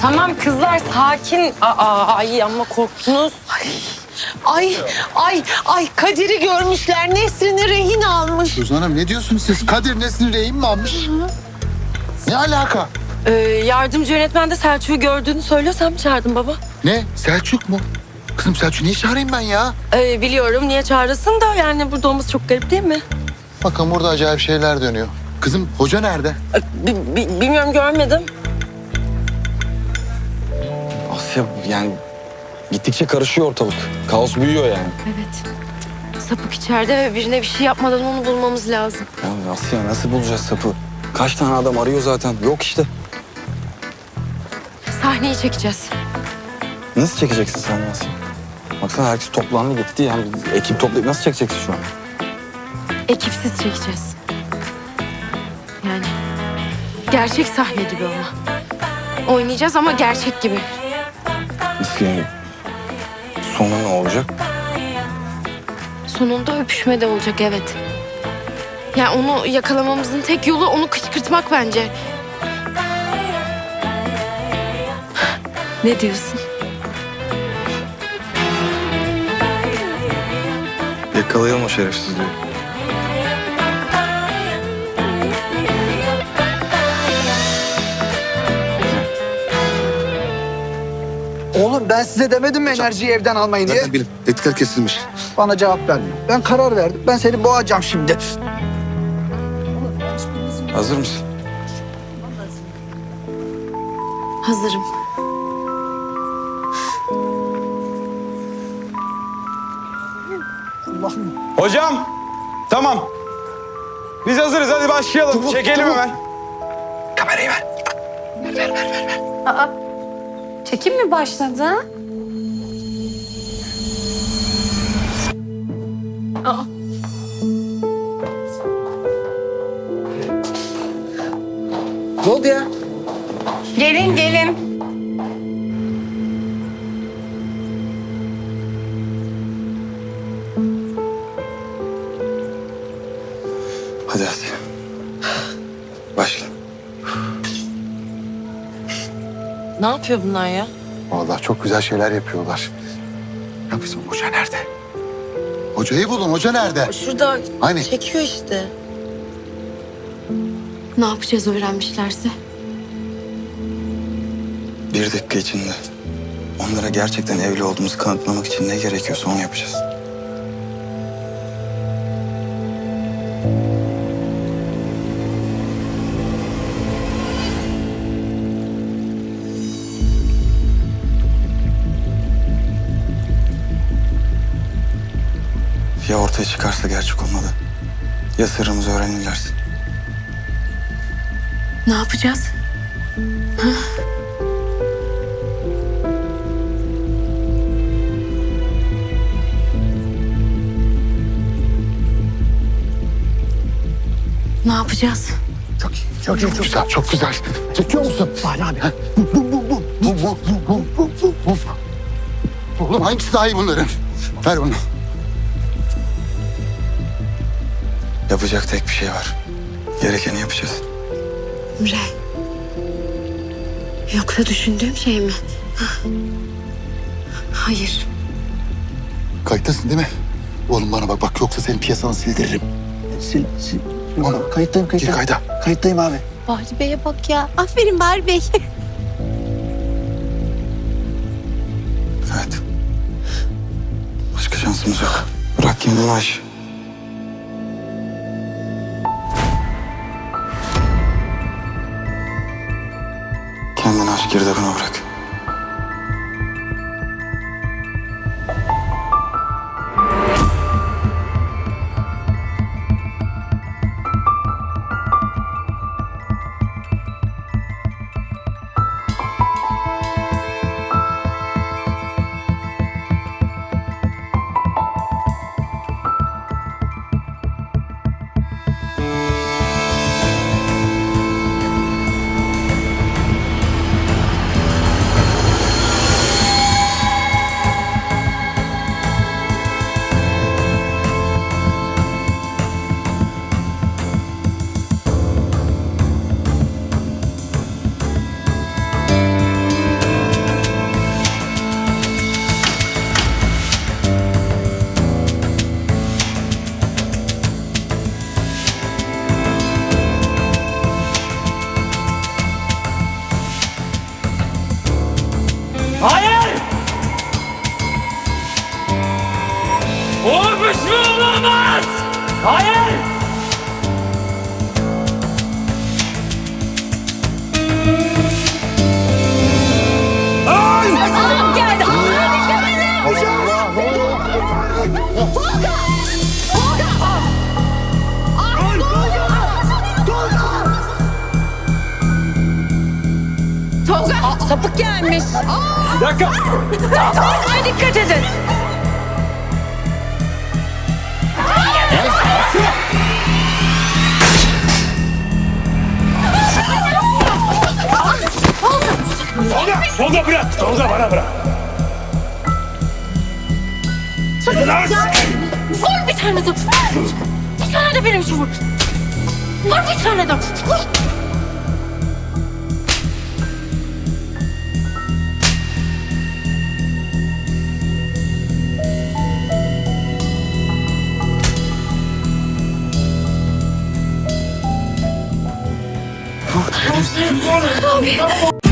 Tamam kızlar sakin. Aa, ay ama korktunuz. Ay, ay, ay Kadir'i görmüşler. Nesrin'i rehin almış. Suzan Hanım ne diyorsunuz siz? Kadir Nesin rehin mi almış? Ne alaka? Ee, yardımcı yönetmen de Selçuk'u gördüğünü söylüyor. Sen mi çağırdın baba? Ne? Selçuk mu? Kızım Selçuk niye çağırayım ben ya? Ee, biliyorum niye çağırırsın da yani burada olması çok garip değil mi? Bakın burada acayip şeyler dönüyor. Kızım hoca nerede? Ee, bi- bi- bilmiyorum görmedim. Asya yani gittikçe karışıyor ortalık. Kaos büyüyor yani. Evet. Sapık içeride ve birine bir şey yapmadan onu bulmamız lazım. Ya Asya nasıl bulacağız sapı? Kaç tane adam arıyor zaten. Yok işte. Sahneyi çekeceğiz. Nasıl çekeceksin sen Asya? Baksana herkes toplandı gitti. Yani ekip toplayıp nasıl çekeceksin şu an? Ekipsiz çekeceğiz. Yani gerçek sahne gibi ama. Oynayacağız ama gerçek gibi. Yani? Sonu ne olacak? Sonunda öpüşme de olacak evet. Yani onu yakalamamızın tek yolu onu kışkırtmak bence. Ne diyorsun? Yakalayalım o şerefsizliği. Oğlum ben size demedim mi enerjiyi evden almayın diye? Nereden bileyim? Etikler kesilmiş. Bana cevap vermiyor. Ben karar verdim. Ben seni boğacağım şimdi. Hazır mısın? Hazırım. Allah'ım. Hocam, tamam. Biz hazırız, hadi başlayalım. Çekelim hemen. Kamerayı ver. Çekim mi başladı? Ne oldu ya? Gelin gelin. Hadi Asya. Ne yapıyor bunlar ya? Vallahi çok güzel şeyler yapıyorlar. Ya bizim hoca nerede? Hocayı bulun. Hoca nerede? Şurada Hani? çekiyor işte. Ne yapacağız öğrenmişlerse? Bir dakika içinde onlara gerçekten evli olduğumuzu kanıtlamak için ne gerekiyorsa onu yapacağız. Ya ortaya çıkarsa gerçek olmadı. Ya sırrımızı öğrenirlerse. Ne yapacağız? Ne yapacağız? Çok iyi. Çok, iyi, çok güzel. Çok güzel. Çekiyor musun? Fahri abi. Bu, bu, bu, bu, bu, bu, bu, bu, bu, bu. Oğlum hangisi daha iyi bunların? Ver bunu. Yapacak tek bir şey var. Gerekeni yapacağız. Emre. Yoksa düşündüğüm şey mi? Hayır. Kayıttasın değil mi? Oğlum bana bak bak yoksa senin piyasanı sildiririm. Sil, sil. Oğlum, Kayıttayım, Gir kayıttayım. kayda. Kayıttayım abi. Bahri Bey'e bak ya. Aferin Bahri Bey. Evet. Başka şansımız yok. Bırak kendini aş. Fikri de bırak. Olmuş mu olamaz? Hayır! Tolga sapık gelmiş. Bir dakika. Ay dikkat edin. Tolga, Tolga bırak. Tolga bana bırak. Lan! Vur bir tane de. Bir tane de benim şu vur. Vur bir tane de. Vur. 如今我整装待发